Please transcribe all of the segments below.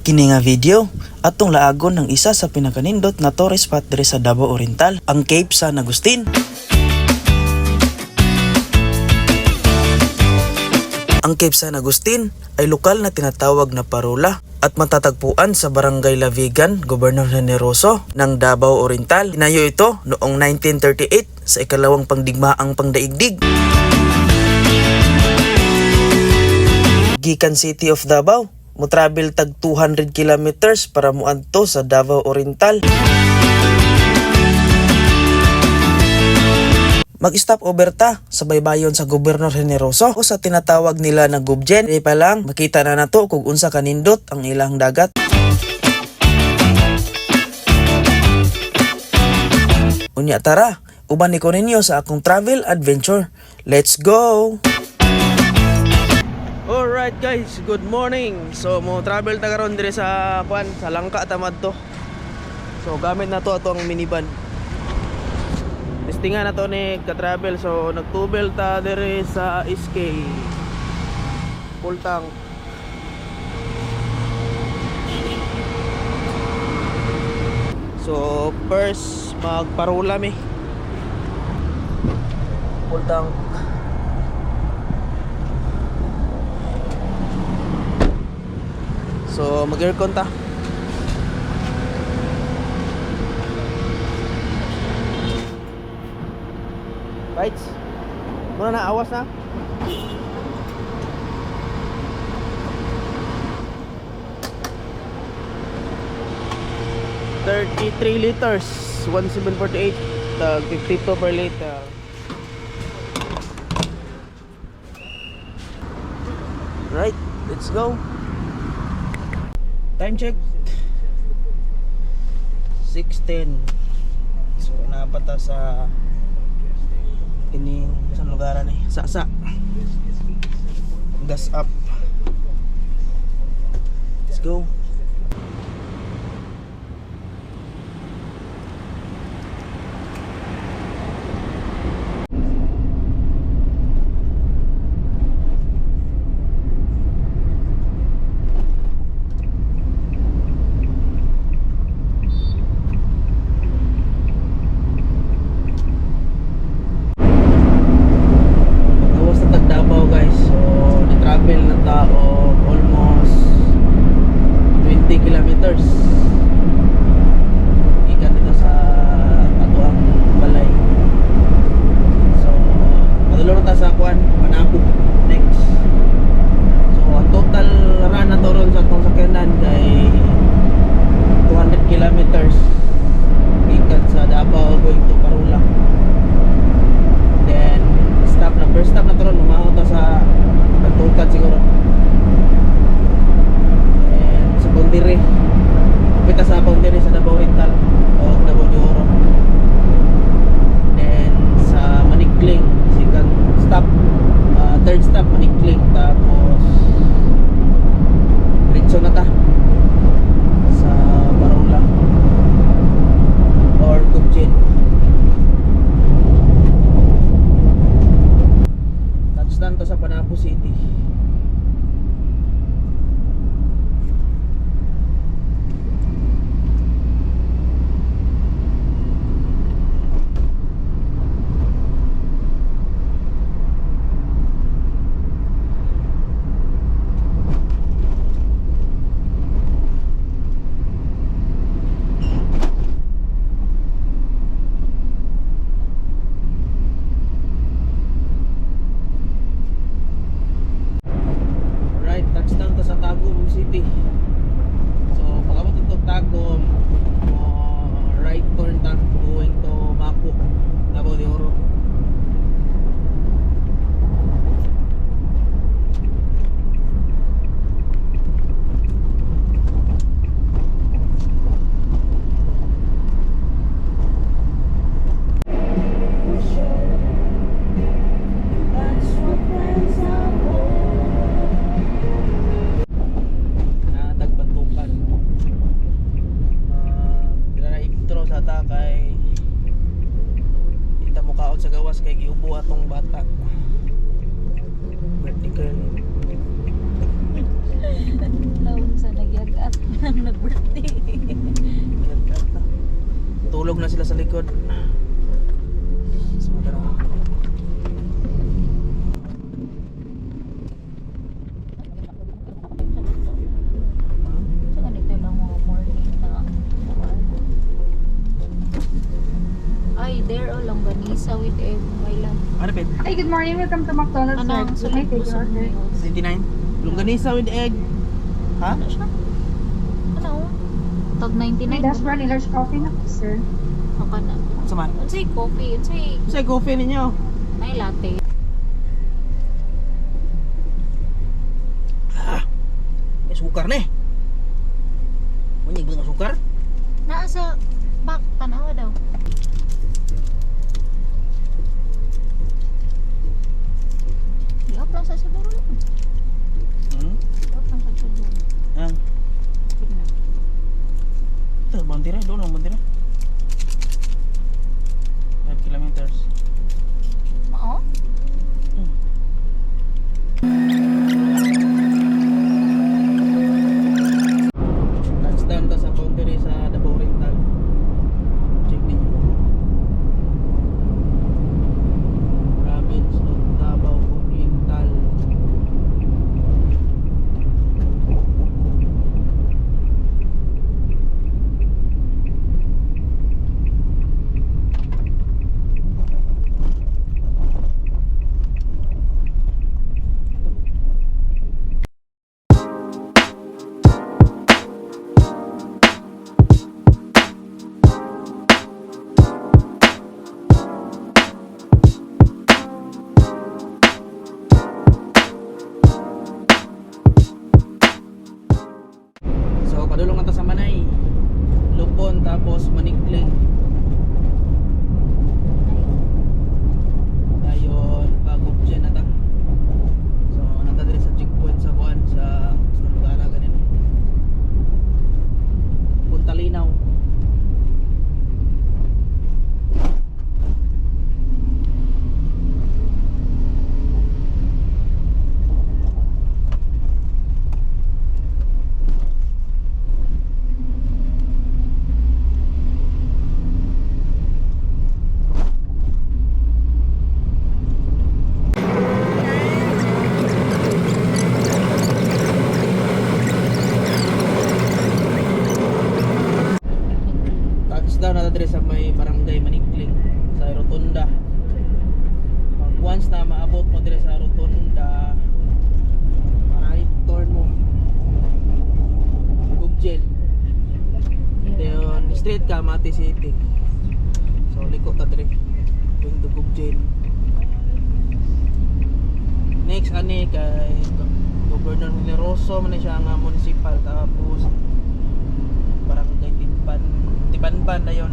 Kini nga video atong laagon ng isa sa pinakanindot na tourist spot diri sa Davao Oriental, ang Cape San Agustin. Ang Cape San Agustin ay lokal na tinatawag na parola at matatagpuan sa Barangay Lavigan, Gobernador Generoso ng Davao Oriental. Tinayo ito noong 1938 sa ikalawang pangdigmaang pangdaigdig. Gikan City of Davao, mo travel tag 200 kilometers para muadto sa Davao Oriental. Mag-stop over ta sa baybayon sa Gobernador Generoso o sa tinatawag nila na Gubjen. Di pa lang, makita na nato kung unsa kanindot ang ilang dagat. Unya tara, uban ko ninyo sa akong travel adventure. Let's go! Alright guys, good morning. So mo travel ta karon dire sa kuan sa Langka tamad to. So gamit na to atong minivan. Testingan na to ni ka-travel so nagtubel ta dire sa SK. Full tank. So first magparula mi. Full tank. So mag-aircon ta. Bites. Muna na awas na. Thirty-three liters, one seven forty-eight, tag fifty-two per liter. Right, let's go. Time check. 6:10. So napata sa ini sa lugar ni Sasa. Gas up. Let's go. Tapos sa Tagdabaw guys. So, ni-travel na tao almost 20 kilometers. Ikan dito sa Atuang Balay. So, madalo na ta sa Kuan, Manabog next. So, ang total run na to ron sa itong sakyanan kay 200 kilometers. Ikan sa Davao going to Parula. Then, stop na. First stop na to ron. Umahaw ta sa Pagtungkad siguro. And sa Bondire. Upita sa Bondire sa Davao Oriental. O Davao de Oro. Then, sa Manikling. Second stop. ah, third Manikling. Tapos, Ritso na ta. Sa Barula. Or Gubjin. Touchdown to sa Panapo City. Right, touchdown to sa Tagum City. So, pagkabot ito Tagum, uh, right turn ta going to Mapo, Davao de Oro. na tagbantukan. Uh, intro sa ta kay nag-birthday. Tulog na sila sa likod. So, tara. So, ganito lang mga morning na Ay, there o longganisa with egg. May Ano, Pet? Hi, good morning. Welcome to McDonald's. Can I sulit your sa order? meals? 99? Longganisa with egg. Ha? Ano siya? Ano? Tag 99. May dash brown large coffee na po, sir. Baka na. Sama. Unsay coffee? Unsay Sa coffee ninyo. may latte. May sukar na eh. Manyig ba ng sukar? Naa sa back tanawa daw. Di-up lang sa siguro lang. Hmm? Di-up lang sa siguro. Ang. Tignan. Ito, bandira. Doon ang bandira. 5 kilometers. Mao? Touchdown Dayon, straight ka Mati City. So liko ta diri. Going to Gugjen. Next ani kay Governor Mileroso man siya nga municipal tapos barangay Timpan Tibanban na yon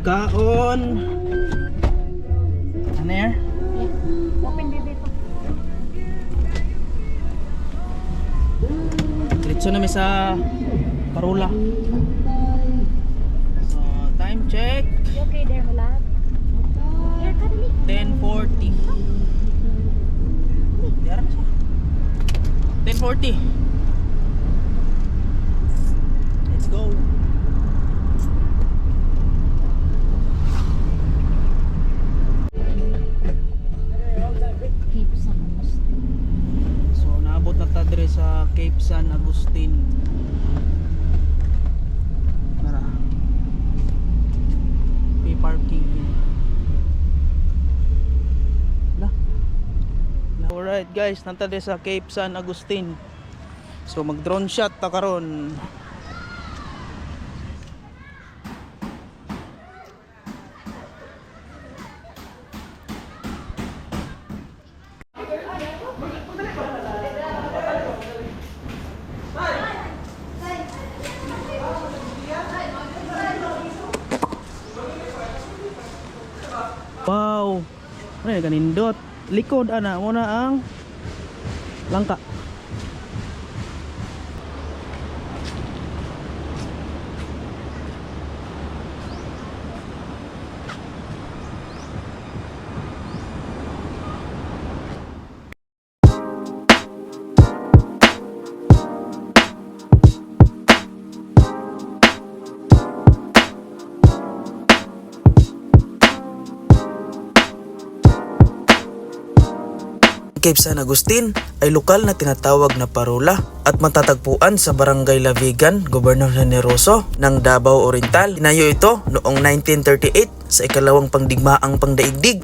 kaon. Ano yan? Open pa. Diretso na may sa Parola. So, time check. You okay there, dali. 10.40. Diara siya. 10.40. Let's go. Cape San Agustin. Nara. Pay parking. Na. Alright guys, nanta sa Cape San Agustin. So mag drone shot ta karon. Kanindot? Likod ana mo na ang langka. Cape San Agustin ay lokal na tinatawag na parola at matatagpuan sa Barangay Lavigan, Gobernador Generoso ng Davao Oriental. Tinayo ito noong 1938 sa ikalawang pangdigmaang pangdaigdig.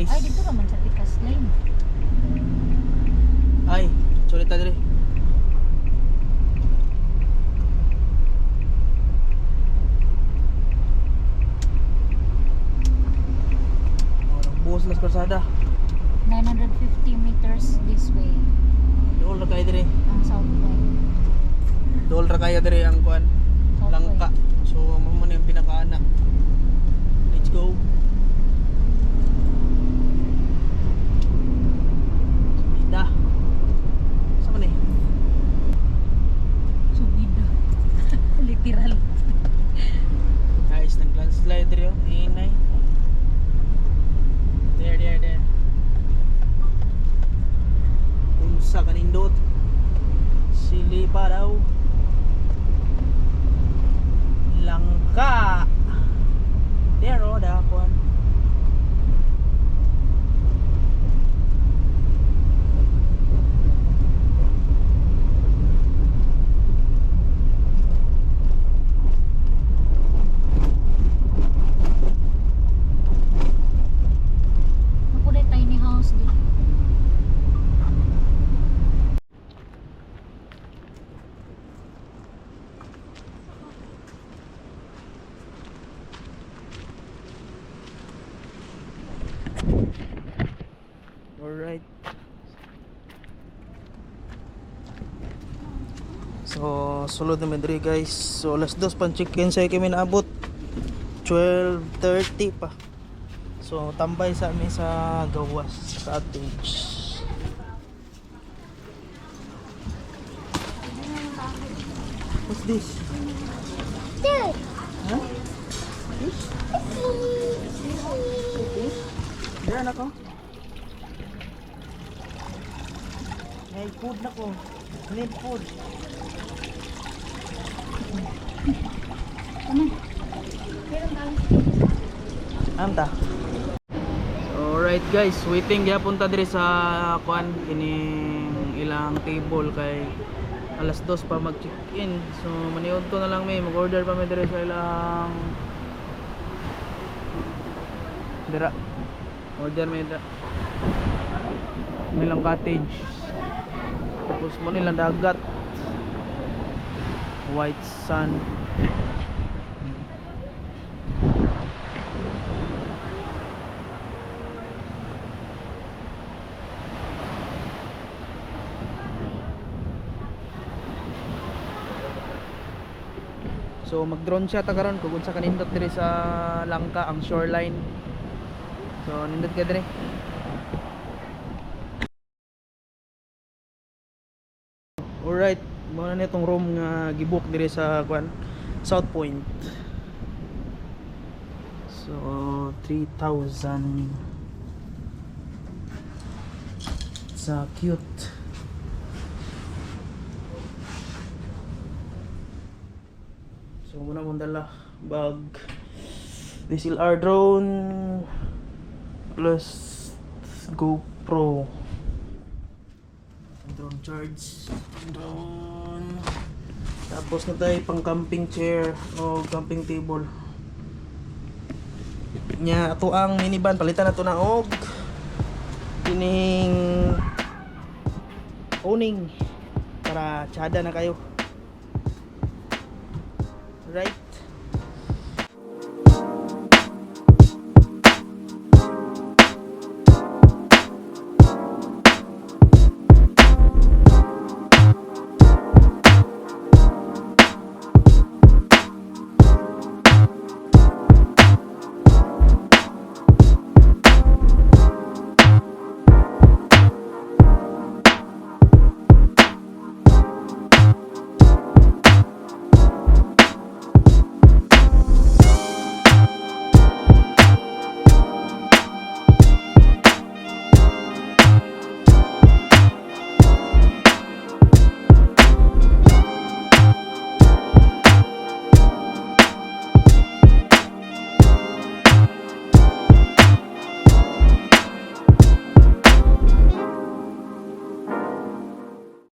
Guys. ay dito naman sa Tikas Lane. Ay, sulit ta diri. Nagbuhos las kalsada. 950 meters this way. Dool ra kay diri. Ang south way. Dool ra kaya diri ang kuan. Langka. So mo man yung pinakaana. Let's go. Ida. Sa man eh? Subida. Literal. Guys, nag landslide diri oh. Inay. There, there, there. Unsa kanindot? Sili pa daw. Langka. There oh, dakon. Ako na tiny house dito. Alright. So, sulod naman diri guys. So, alas dos pan chicken sa kami naabot. 12.30 pa. So, tambay sa amin sa gawas, sa cottage. What's this? Huh? Fish? Fish? Diyan ako. May food na ko. Clean food. Amta. Alright guys, waiting ya punta diri sa kuan kining ilang table kay alas 2 pa mag-check-in. So maniudto na lang may mag-order pa may diri sa ilang dira. Order may dira. May lang cottage. Tapos mo nilang dagat. White sand. So mag-drone siya ta karon kung unsa kanindot diri sa Langka ang shoreline. So nindot ka diri. Alright, mo na nitong room nga gibook diri sa kwan South Point. So 3,000 sa cute. So muna mong dala bag DSLR drone plus GoPro drone charge. Drone. Tapos na tayo pang camping chair o camping table. Nya ato ang minivan. Palitan na to na og kining owning para tsada na kayo